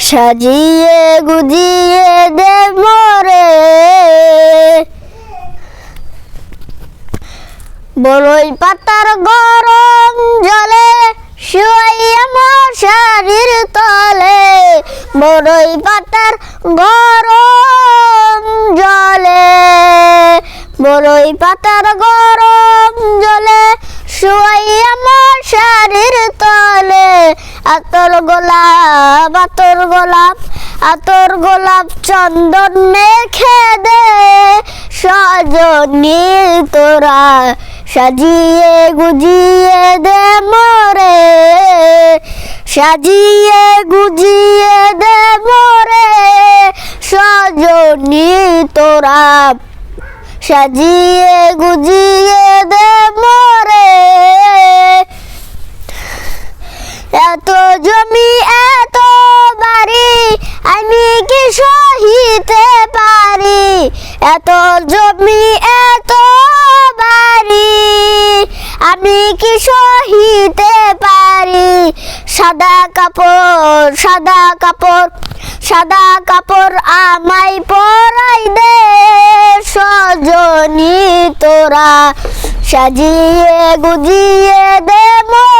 সাজিয়ে গুজিয়ে দে মোরে বড়ই পাতার গরম জলে শুয়াইয়া মশারির তলে। বড়ই পাতার গরম জলে বড়ই পাতার গরম জলে শুয়াইয়া মশারির তলে আতর গোলাপ আতর গোলাপ আতর গোলাপ চন্দন মেখে দে সজনী তোরা, সাজিয়ে গুজিয়ে দে মরে, সাজিয়ে গুজিয়ে দে মোরে সজনী তোরা, সাজিয়ে গুজিয়ে এত জমি, এত বাড়ি, আমি কি সহিতে পারি? এত জমি, এত বাড়ি, আমি কি সহিতে পারি? সাদা কাপড় সাদা কাপড় সাদা কাপড় আমায় পরাই দে সজনী তোরা। সাজিয়ে গুজিয়ে দে মোরে